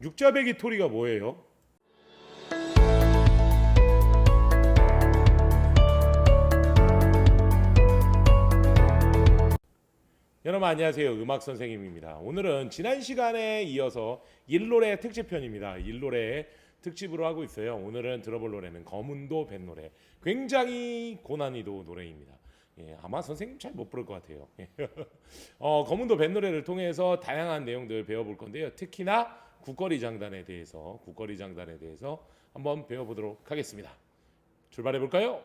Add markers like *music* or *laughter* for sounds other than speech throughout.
육자배기 토리가 뭐예요? 여러분 안녕하세요. 음악 선생님입니다. 오늘은 지난 시간에 이어서 일노래 특집편입니다. 일노래 특집으로 하고 있어요. 오늘은 들어볼 노래는 검은도 뱃노래. 굉장히 고난이도 노래입니다. 예, 아마 선생님 잘 못 부를 것 같아요. *laughs* 어, 검은도 뱃노래를 통해서 다양한 내용들 배워볼 건데요. 특히나 국거리 장단에 대해서 국거리 장단에 대해서 한번 배워보도록 하겠습니다. 출발해 볼까요?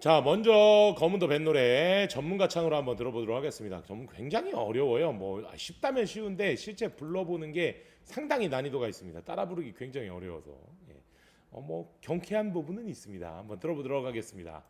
자, 먼저 검은도 뱃노래 전문가 창으로 한번 들어보도록 하겠습니다. 좀 굉장히 어려워요. 뭐 아, 쉽다면 쉬운데 실제 불러보는 게 상당히 난이도가 있습니다. 따라 부르기 굉장히 어려워서 예. 어, 뭐 경쾌한 부분은 있습니다. 한번 들어보도록 하겠습니다.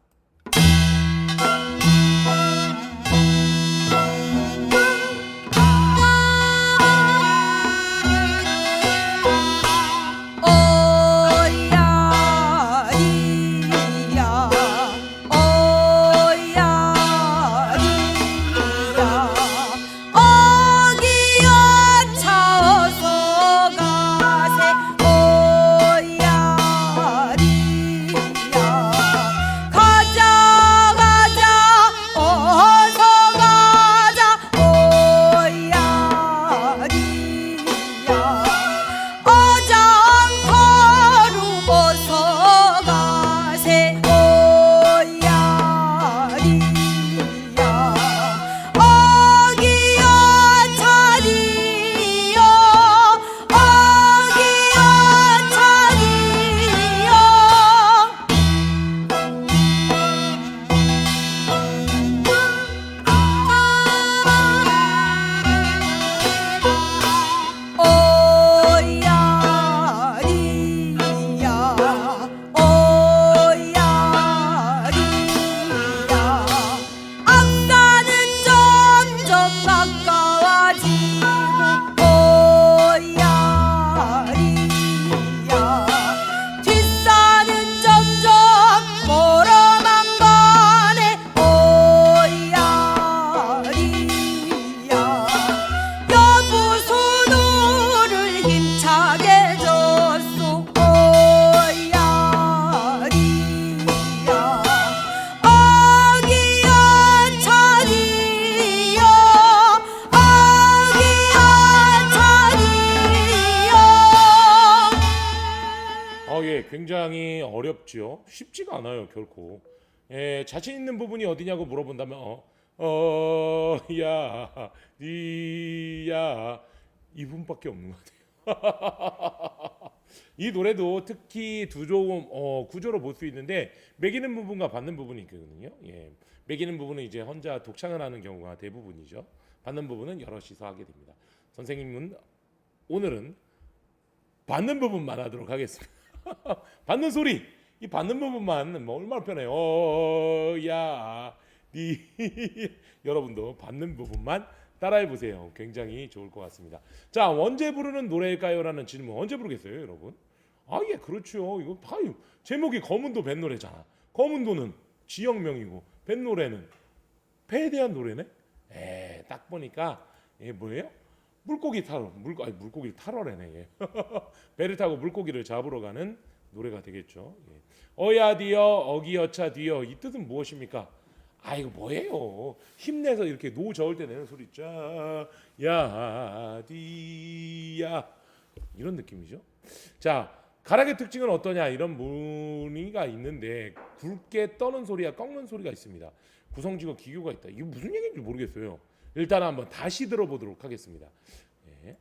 어렵죠. 쉽지가 않아요, 결코. 예, 자신 있는 부분이 어디냐고 물어본다면 어, 어, 야, 니야 이 부분밖에 없는 것 같아요. *laughs* 이 노래도 특히 두 조, 어, 구조로 볼 수 있는데 매기는 부분과 받는 부분이 있거든요. 예, 매기는 부분은 이제 혼자 독창을 하는 경우가 대부분이죠. 받는 부분은 여럿이서 하게 됩니다. 선생님은 오늘은 받는 부분만 하도록 하겠습니다. *laughs* 받는 소리 이 받는 부분만 뭐 얼마나 편해요. 어야 니 *laughs* 여러분도 받는 부분만 따라해 보세요. 굉장히 좋을 것 같습니다. 자 언제 부르는 노래일까요?라는 질문 언제 부르겠어요, 여러분? 아예 그렇죠. 이거 다 제목이 검은도 뱃노래잖아. 검은도는 지역명이고 뱃노래는 배에 대한 노래네. 에, 딱 보니까 예 뭐예요? 물고기 타러 물 아니 물고기를 타러래네. 예. *laughs* 배를 타고 물고기를 잡으러 가는 노래가 되겠죠. 예. 어야디어 어기여차 뒤어 이 뜻은 무엇입니까? 아 이거 뭐예요? 힘내서 이렇게 노 저을 때 내는 소리 짜야디야 이런 느낌이죠. 자 가락의 특징은 어떠냐 이런 문의가 있는데 굵게 떠는 소리와 꺾는 소리가 있습니다. 구성지고 기교가 있다. 이게 무슨 얘기인지 모르겠어요. 일단 한번 다시 들어보도록 하겠습니다. 예.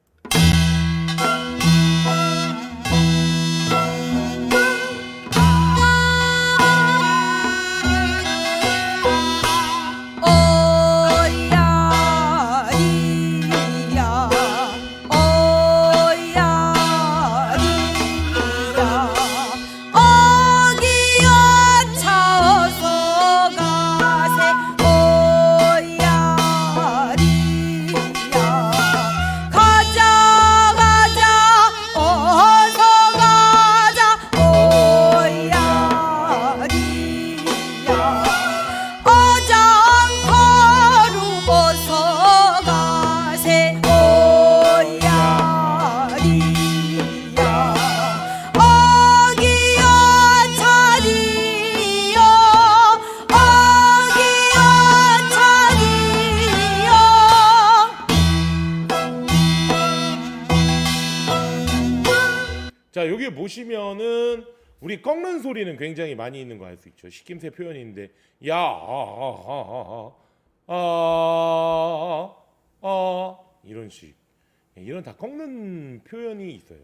우리 꺾는 소리는 굉장히 많이 있는 거 알 수 있죠. 식김새 표현인데 야 아 아 아아 아, 아, 이런 식 예, 이런 다 꺾는 표현이 있어요.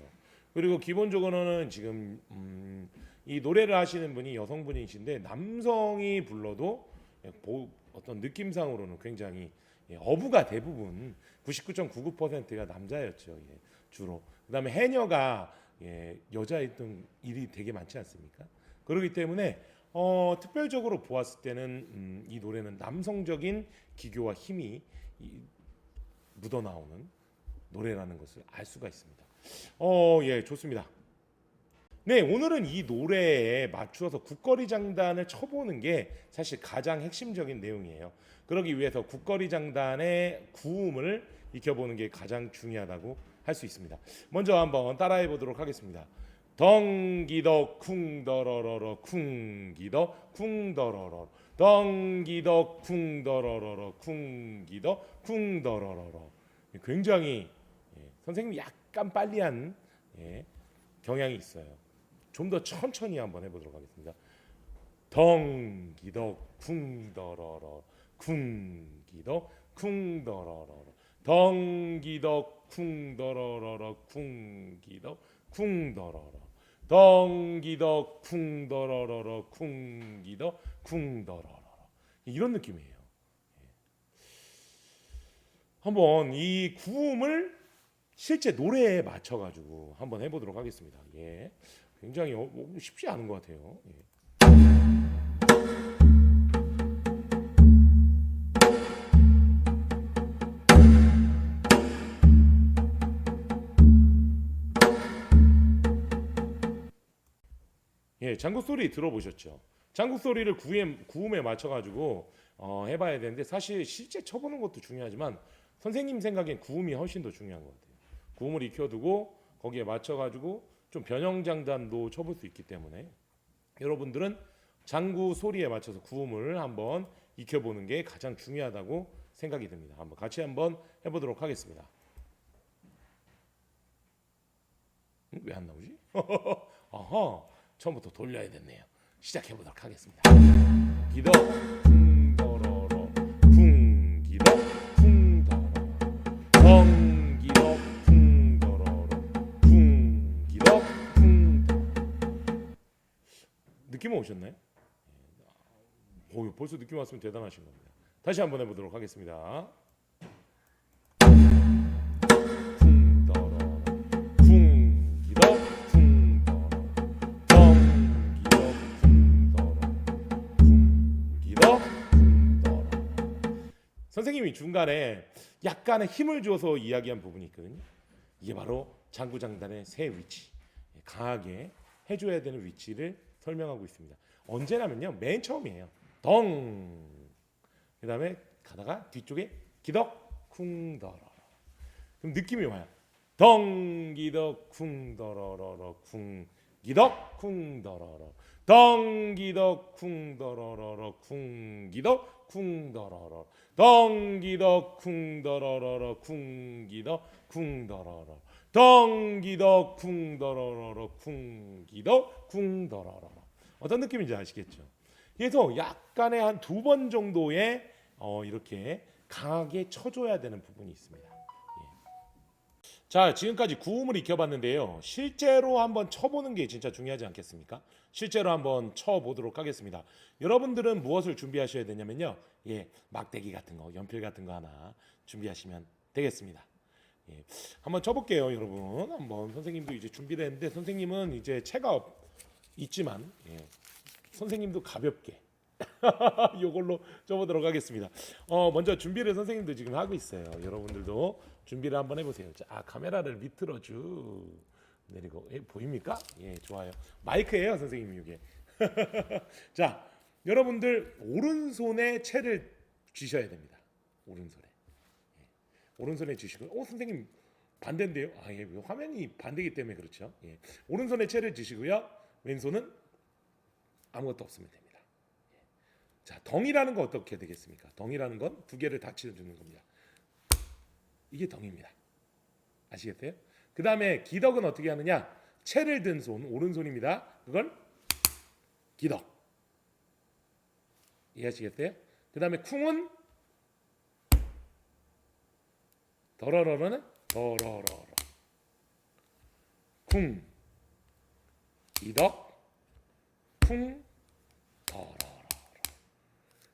그리고 기본적으로는 지금 음, 이 노래를 하시는 분이 여성분이신데 남성이 불러도 예, 보- 어떤 느낌상으로는 굉장히 예, 어부가 대부분 99.99%가 남자였죠. 예, 주로. 그다음에 해녀가 예, 여자였던 일이 되게 많지 않습니까? 그렇기 때문에 어, 특별적으로 보았을 때는 음, 이 노래는 남성적인 기교와 힘이 이, 묻어나오는 노래라는 것을 알 수가 있습니다. 어, 예, 좋습니다. 네, 오늘은 이 노래에 맞추어서 국거리 장단을 쳐보는 게 사실 가장 핵심적인 내용이에요. 그러기 위해서 국거리 장단의 구음을 익혀보는 게 가장 중요하다고 할 수 있습니다. 먼저 한번 따라해 보도록 하겠습니다. 덩기덕 쿵더러러러 쿵기덕 쿵더러러 덩기덕 쿵더러러러 쿵기덕 쿵더러러러 굉장히 예, 선생님이 약간 빨리 한 예, 경향이 있어요. 좀 더 천천히 한번 해보도록 하겠습니다. 덩기덕 쿵더러러 쿵기덕 쿵더러러 덩기덕 쿵더러러 쿵기덕 쿵더러러 덩기덕 쿵더러러 쿵기덕 쿵더러러 이런 느낌이에요. 예. 한번 이 구음을 실제 노래에 맞춰 가지고 한번 해보도록 하겠습니다. 예, 굉장히 어, 어, 쉽지 않은 것 같아요. 예. 예, 장구 소리 들어보셨죠? 장구 소리를 구음에, 구음에 맞춰가지고 어, 해봐야 되는데 사실 실제 쳐보는 것도 중요하지만 선생님 생각엔 구음이 훨씬 더 중요한 것 같아요. 구음을 익혀두고 거기에 맞춰가지고 좀 변형장단도 쳐볼 수 있기 때문에 여러분들은 장구 소리에 맞춰서 구음을 한번 익혀보는 게 가장 중요하다고 생각이 듭니다. 한번 같이 한번 해보도록 하겠습니다. 왜안 나오지? *laughs* 어허, 처음부터 돌려야 됐네요. 시작해 보도록 하겠습니다. 기도 쿵더러러 쿵기도 쿵더러 덩기도 쿵더러러 쿵기도 쿵더러 느낌 오셨나요? 오, 벌써 느낌 왔으면 대단하신 겁니다. 다시 한번 해보도록 하겠습니다. 중간에 약간의 힘을 줘서 이야기한 부분이 있거든요. 이게 바로 장구장단의 세 위치, 강하게 해줘야 되는 위치를 설명하고 있습니다. 언제냐면요, 맨 처음이에요. 덩. 그 다음에 가다가 뒤쪽에 기덕 쿵더러. 그럼 느낌이 와요. 덩 기덕 쿵더러러러 쿵 기덕 쿵더러러 덩기덕 쿵더러러러 쿵기덕 쿵더러러 덩기덕 쿵더러러러 쿵기덕 쿵더러러 덩기덕 쿵더러러러 쿵기덕 쿵더러러 어떤 느낌인지 아시겠죠? 그래서 약간의 한 두 번 정도의 어, 이렇게 강하게 쳐줘야 되는 부분이 있습니다. 자, 지금까지 구음을 익혀봤는데요. 실제로 한번 쳐보는 게 진짜 중요하지 않겠습니까? 실제로 한번 쳐보도록 하겠습니다. 여러분들은 무엇을 준비하셔야 되냐면요. 예, 막대기 같은 거, 연필 같은 거 하나 준비하시면 되겠습니다. 예, 한번 쳐볼게요, 여러분. 한번 선생님도 이제 준비를 했는데 선생님은 이제 체가 없- 있지만 예, 선생님도 가볍게 *laughs* 이걸로 쳐보도록 하겠습니다. 어, 먼저 준비를 선생님도 지금 하고 있어요. 여러분들도 준비를 한번 해보세요. 자, 아, 카메라를 밑으로 쭉 내리고 예, 보입니까? 예, 좋아요. 마이크예요, 선생님 이게. *laughs* 자, 여러분들 오른손에 채를 쥐셔야 됩니다. 오른손에. 예, 오른손에 쥐시고, 어 선생님 반대인데요? 아, 예, 화면이 반대기 때문에 그렇죠. 예, 오른손에 채를 쥐시고요. 왼손은 아무것도 없으면 됩니다. 예. 자, 덩이라는 거 어떻게 되겠습니까? 덩이라는 건 두 개를 다 치러주는 겁니다. 이게 덩입니다. 아시겠어요? 그 다음에 기덕은 어떻게 하느냐? 채를 든 손 오른손입니다. 그걸 기덕 이해하시겠어요? 그 다음에 쿵은 더러러러는 더러러러 쿵 기덕 쿵 더러러러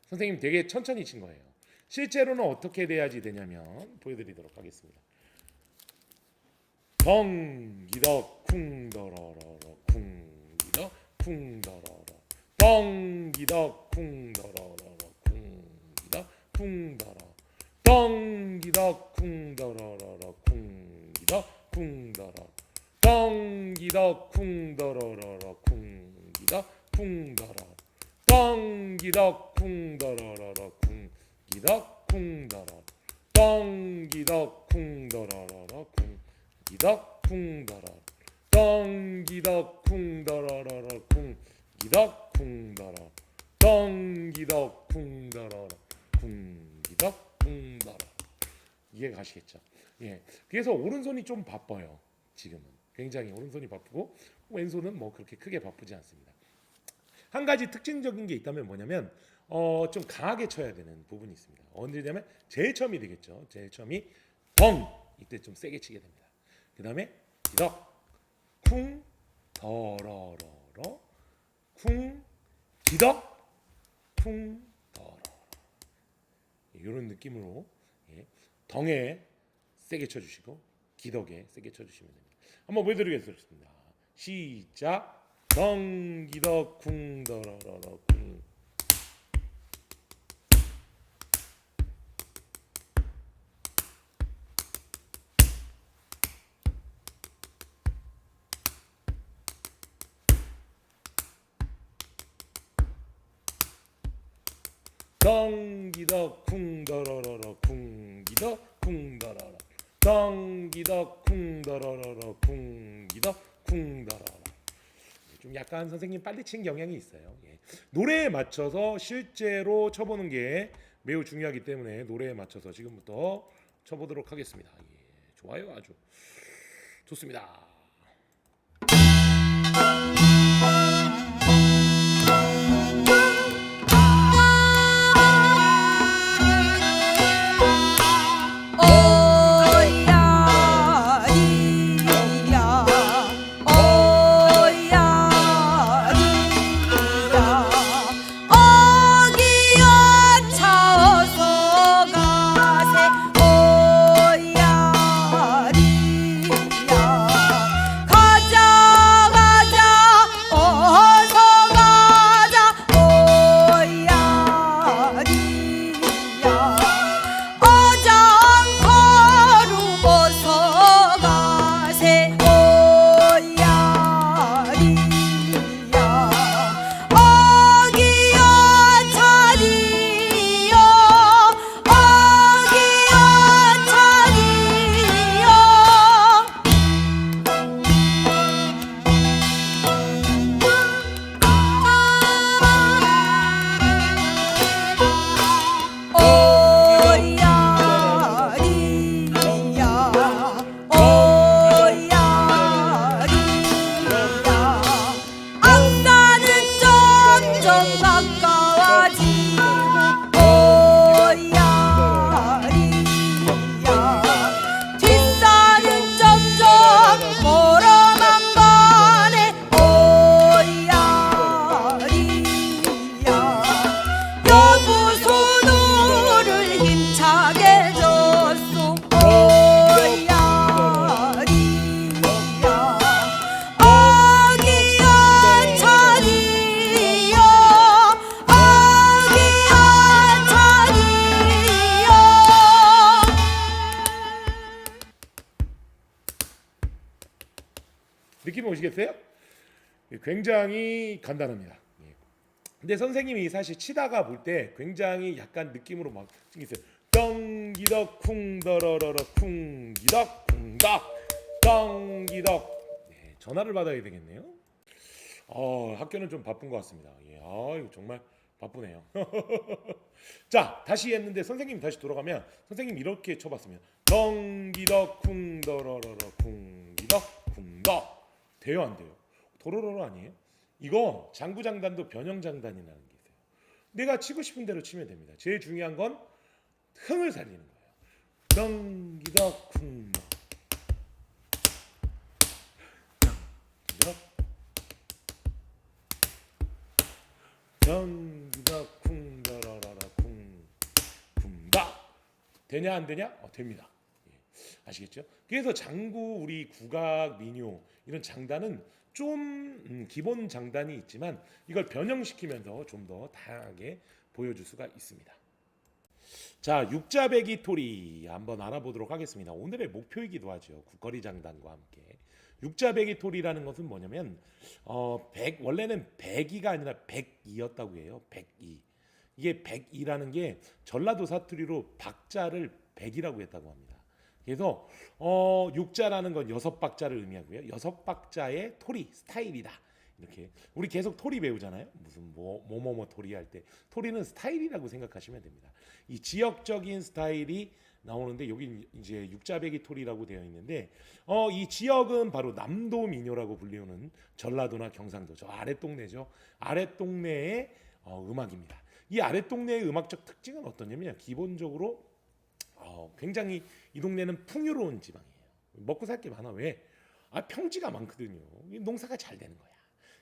선생님 되게 천천히 친 거예요. 실제로는 어떻게 돼야지 되냐면 보여드리도록 하겠습니다. 덩기덕 쿵더러러러 쿵기덕 쿵더러러 덩기덕 쿵더러러러 쿵기덕 쿵더러 덩기덕 쿵더러러러 쿵기덕 쿵더러 덩기덕 쿵더러러러 쿵기덕 쿵더러 덩기덕 오른손이 좀 바빠요. 지금은 굉장히 오른손이 바쁘고 왼손은 뭐 그렇게 크게 바쁘지 않습니다. 한 가지 특징적인 게 있다면 뭐냐면 어, 좀 강하게 쳐야 되는 부분이 있습니다. 언제냐면 제일 처음이 되겠죠. 제일 처음이 덩 이때 좀 세게 치게 됩니다. 그 다음에 기덕 쿵 더러러러 쿵 기덕 쿵 더러 이런 느낌으로 예, 덩에 세게 쳐주시고 기덕에 세게 쳐주시면 됩니다. 한번 보여드리겠습니다. 시작. 덩기덕 쿵더러러러 쿵. 덩기덕 쿵더러러러 쿵기덕 쿵더러러 덩기덕 쿵더러러러 쿵기덕 쿵더러러 좀 약간 선생님 빨리 친 경향이 있어요. 예. 노래에 맞춰서 실제로 쳐보는 게 매우 중요하기 때문에 노래에 맞춰서 지금부터 쳐보도록 하겠습니다. 예. 좋아요, 아주 좋습니다. 굉장히 간단합니다. 예. 근데 선생님이 사실 치다가 볼 때 굉장히 약간 느낌으로 막 있어요. 덩기덕 쿵더러러러 쿵기덕 쿵덕 덩기덕 네, 전화를 받아야 되겠네요. 어, 학교는 좀 바쁜 것 같습니다. 예, 아, 이거 정말 바쁘네요. *laughs* 자, 다시 했는데 선생님 다시 돌아가면 선생님 이렇게 쳐봤으면 덩기덕 쿵더러러러 쿵기덕 쿵덕 돼요 안 돼요? 도로로로 아니에요? 이거 장구장단도 변형장단이라는 게 있어요. 내가 치고 싶은 대로 치면 됩니다. 제일 중요한 건 흥을 살리는 거예요. 덩기덕 쿵 덩기덕 덩기덕 쿵 더라라라 쿵 쿵다 되냐 안 되냐? 어, 됩니다. 예. 아시겠죠? 그래서 장구 우리 국악 민요 이런 장단은 좀 음, 기본 장단이 있지만 이걸 변형시키면서 좀 더 다양하게 보여줄 수가 있습니다. 자, 육자배기 토리 한번 알아보도록 하겠습니다. 오늘의 목표이기도 하죠. 국거리 장단과 함께. 육자배기 토리라는 것은 뭐냐면 어, 100 원래는 100이가 아니라 102였다고 해요. 102. 이게 102라는 게 전라도 사투리로 박자를 100이라고 했다고 합니다. 그래서 어, 육자라는 건 여섯 박자를 의미하고요. 여섯 박자의 토리 스타일이다. 이렇게 우리 계속 토리 배우잖아요. 무슨 뭐 뭐뭐뭐 토리 할 때 토리는 스타일이라고 생각하시면 됩니다. 이 지역적인 스타일이 나오는데 여기 이제 육자배기 토리라고 되어 있는데 어, 이 지역은 바로 남도 민요라고 불리우는 전라도나 경상도 저 아랫동네죠. 아랫동네의 어, 음악입니다. 이 아랫동네의 음악적 특징은 어떠냐면 기본적으로 어, 굉장히 이 동네는 풍요로운 지방이에요. 먹고 살 게 많아 왜? 아 평지가 많거든요. 이 농사가 잘 되는 거야.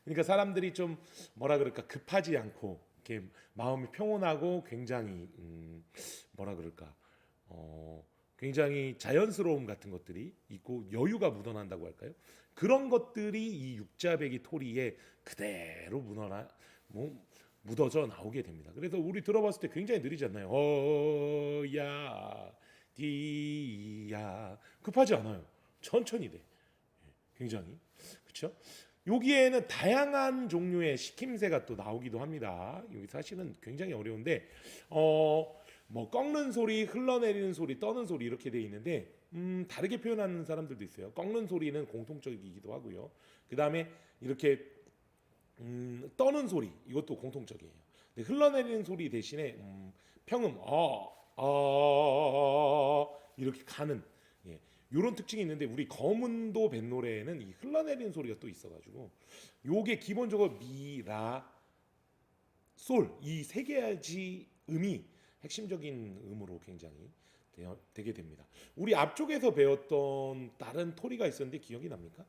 그러니까 사람들이 좀 뭐라 그럴까 급하지 않고 이렇게 마음이 평온하고 굉장히 음, 뭐라 그럴까 어, 굉장히 자연스러움 같은 것들이 있고 여유가 묻어난다고 할까요? 그런 것들이 이 육자배기 토리에 그대로 묻어나 뭐 묻어져 나오게 됩니다. 그래서 우리 들어봤을 때 굉장히 느리지 않나요? 어야 디야 급하지 않아요. 천천히 돼. 예, 굉장히 그렇죠? 여기에는 다양한 종류의 식힘새가 또 나오기도 합니다. 여기 사실은 굉장히 어려운데 어. 뭐 꺾는 소리, 흘러내리는 소리, 떠는 소리 이렇게 돼 있는데 음, 다르게 표현하는 사람들도 있어요. 꺾는 소리는 공통적이기도 하고요. 그 다음에 이렇게 음, 떠는 소리 이것도 공통적이에요. 흘러내리는 소리 대신에 음, 평음 아, 아 이렇게 가는 예, 이런 특징이 있는데 우리 검은도 뱃노래에는 이 흘러내리는 소리가 또 있어가지고 요게 기본적으로 미 라 솔 이 세 가지 음이 핵심적인 음으로 굉장히 되게 됩니다. 우리 앞쪽에서 배웠던 다른 토리가 있었는데 기억이 납니까?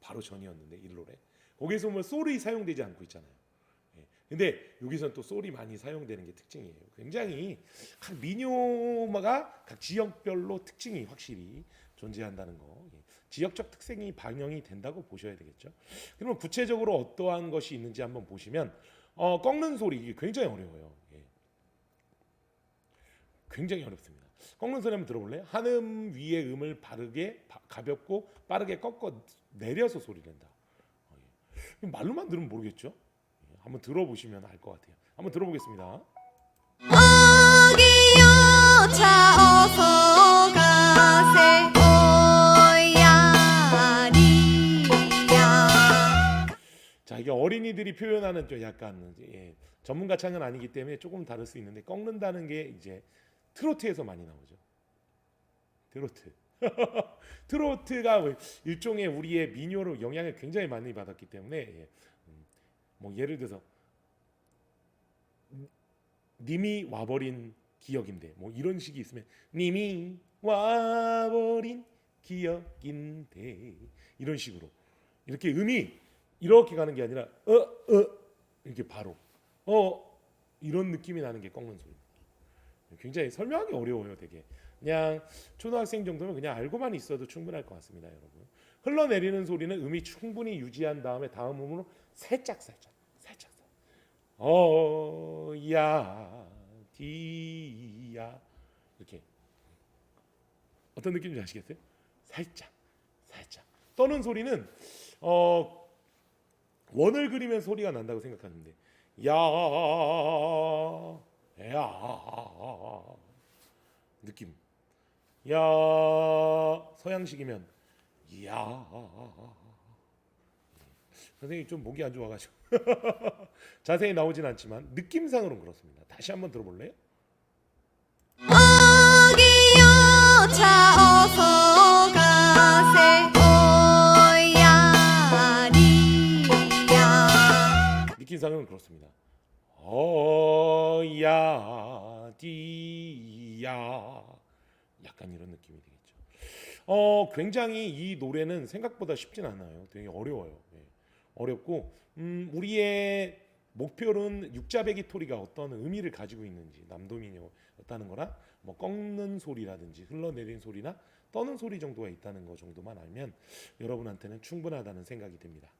바로 전이었는데 일로래. 거기서 보면 솔이 사용되지 않고 있잖아요. 예. 근데 여기서는 또 솔이 많이 사용되는 게 특징이에요. 굉장히 각 민요마가 각 지역별로 특징이 확실히 존재한다는 거. 예. 지역적 특색이 반영이 된다고 보셔야 되겠죠. 그러면 구체적으로 어떠한 것이 있는지 한번 보시면 어, 꺾는 소리 이게 굉장히 어려워요. 예. 굉장히 어렵습니다. 꺾는 소리 한번 들어볼래요? 한 음 위의 음을 바르게 바- 가볍고 빠르게 꺾어 내려서 소리 낸다. 어, 예. 말로만 들으면 모르겠죠? 예, 한번 들어보시면 알 것 같아요. 한번 들어보겠습니다. 아기여 자 어서 가세 오야리야 자 이게 어린이들이 표현하는 좀 약간 예, 전문가 창은 아니기 때문에 조금 다를 수 있는데 꺾는다는 게 이제 트로트에서 많이 나오죠. 트로트. *laughs* 트로트가 뭐 일종의 우리의 민요로 영향을 굉장히 많이 받았기 때문에 예, 음, 뭐 예를 들어서 님이 와버린 기억인데 뭐 이런 식이 있으면 님이 와버린 기억인데 이런 식으로 이렇게 음이 이렇게 가는 게 아니라 어 어 이렇게 바로 어 이런 느낌이 나는 게 꺾는 소리. 굉장히 설명하기 어려워요, 되게. 그냥 초등학생 정도면 그냥 알고만 있어도 충분할 것 같습니다, 여러분. 흘러내리는 소리는 음이 충분히 유지한 다음에 다음 음으로 살짝 살짝. 어야 디야. 이렇게. 어떤 느낌인지 아시겠어요? 살짝 살짝. 떠는 소리는 어 원을 그리면 소리가 난다고 생각하는데. 야 야. 느낌. 야 서양식이면 야 선생님 좀 목이 안 좋아가지고 *laughs* 자세히 나오진 않지만 느낌상으로는 그렇습니다. 다시 한번 들어볼래요? 아기여 자 어서 가세 느낌상은 그렇습니다. 어야 디야 약간 이런 느낌이 되겠죠. 어 굉장히 이 노래는 생각보다 쉽진 않아요. 되게 어려워요. 예. 어렵고 음, 우리의 목표는 육자배기 토리가 어떤 의미를 가지고 있는지 남도민이었다는 거나 뭐 꺾는 소리라든지 흘러내린 소리나 떠는 소리 정도가 있다는 거 정도만 알면 여러분한테는 충분하다는 생각이 듭니다.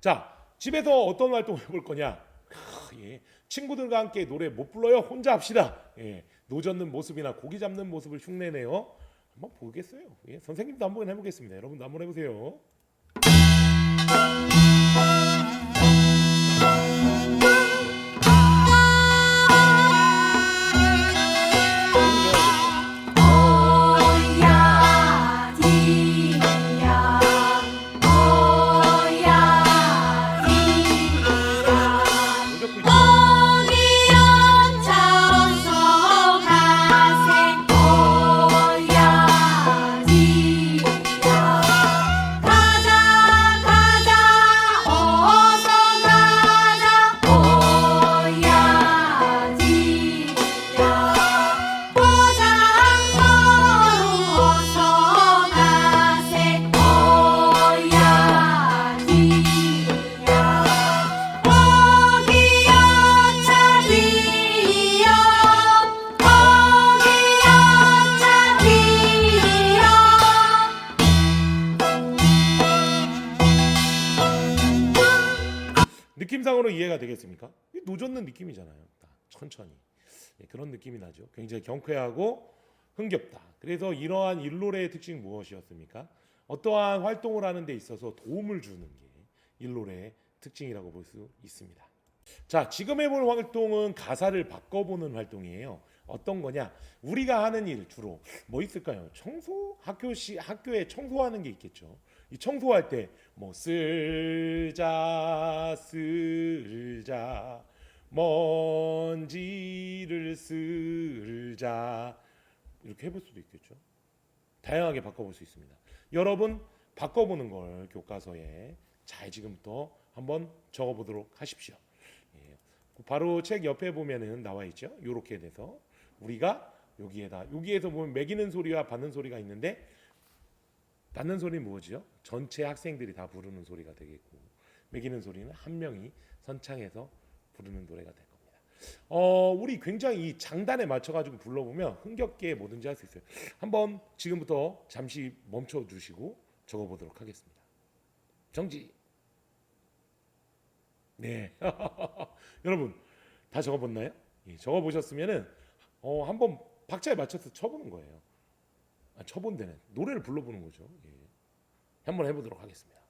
자 집에서 어떤 활동을 해볼 거냐? 크, 예. 친구들과 함께 노래 못 불러요. 혼자 합시다. 예. 노젓는 모습이나 고기 잡는 모습을 흉내내요. 한번 보겠어요. 예. 선생님도 한번 해보겠습니다. 여러분도 한번 해보세요. 천천히 예, 그런 느낌이 나죠. 굉장히 경쾌하고 흥겹다. 그래서 이러한 일노래의 특징이 무엇이었습니까? 어떠한 활동을 하는 데 있어서 도움을 주는 게 일노래의 특징이라고 볼 수 있습니다. 자, 지금 해볼 활동은 가사를 바꿔보는 활동이에요. 어떤 거냐? 우리가 하는 일 주로 뭐 있을까요? 청소? 학교시 학교에 청소하는 게 있겠죠. 이 청소할 때 뭐 쓸자 쓸자 먼지를 쓸자 이렇게 해볼 수도 있겠죠. 다양하게 바꿔볼 수 있습니다. 여러분 바꿔보는 걸 교과서에 잘 지금부터 한번 적어보도록 하십시오. 예. 바로 책 옆에 보면은 나와 있죠. 이렇게 돼서 우리가 여기에다 여기에서 보면 매기는 소리와 받는 소리가 있는데 받는 소리는 뭐죠? 전체 학생들이 다 부르는 소리가 되겠고 매기는 소리는 한 명이 선창해서 부르는 노래가 될 겁니다. 어, 우리 굉장히 이 장단에 맞춰가지고 불러보면 흥겹게 뭐든지 할 수 있어요. 한번 지금부터 잠시 멈춰 주시고 적어보도록 하겠습니다. 정지. 네, *laughs* 여러분 다 적어봤나요? 예, 적어보셨으면은 어, 한번 박자에 맞춰서 쳐보는 거예요. 아, 쳐본 데는 노래를 불러보는 거죠. 예. 한번 해보도록 하겠습니다.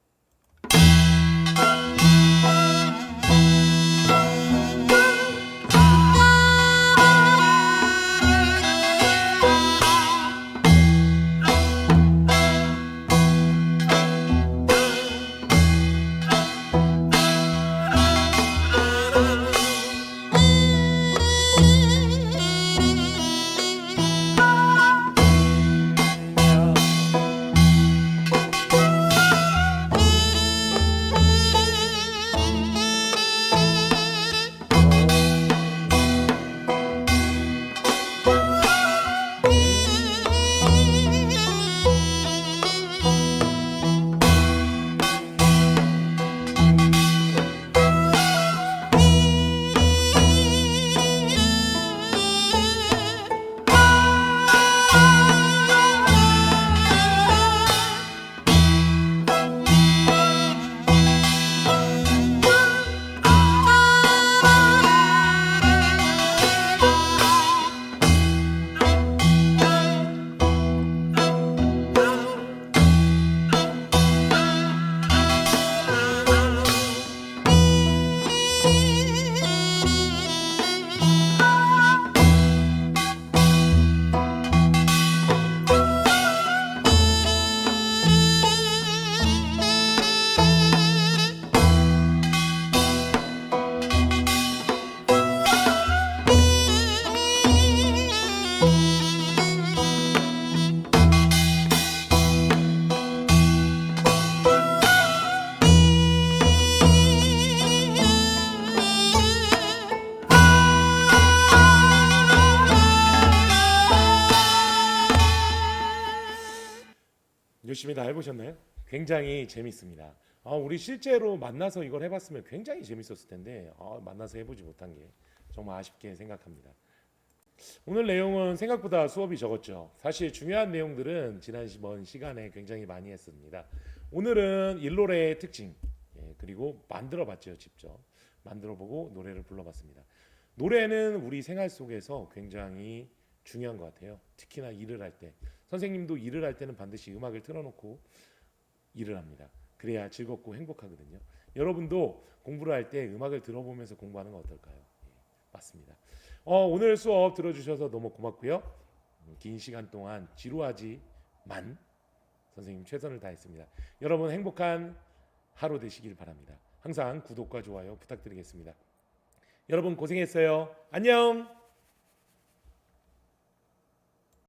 해보셨나요? 굉장히 재밌습니다. 아, 우리 실제로 만나서 이걸 해봤으면 굉장히 재밌었을 텐데 아, 만나서 해보지 못한 게 정말 아쉽게 생각합니다. 오늘 내용은 생각보다 수업이 적었죠. 사실 중요한 내용들은 지난 이번 시간에 굉장히 많이 했습니다. 오늘은 일노래의 특징 예, 그리고 만들어봤죠 직접 만들어보고 노래를 불러봤습니다. 노래는 우리 생활 속에서 굉장히 중요한 것 같아요. 특히나 일을 할 때 선생님도 일을 할 때는 반드시 음악을 틀어놓고 일을 합니다. 그래야 즐겁고 행복하거든요. 여러분도 공부를 할 때 음악을 들어보면서 공부하는 건 어떨까요? 예, 맞습니다. 어, 오늘 수업 들어주셔서 너무 고맙고요. 음, 긴 시간 동안 지루하지만 선생님 최선을 다했습니다. 여러분 행복한 하루 되시길 바랍니다. 항상 구독과 좋아요 부탁드리겠습니다. 여러분 고생했어요. 안녕.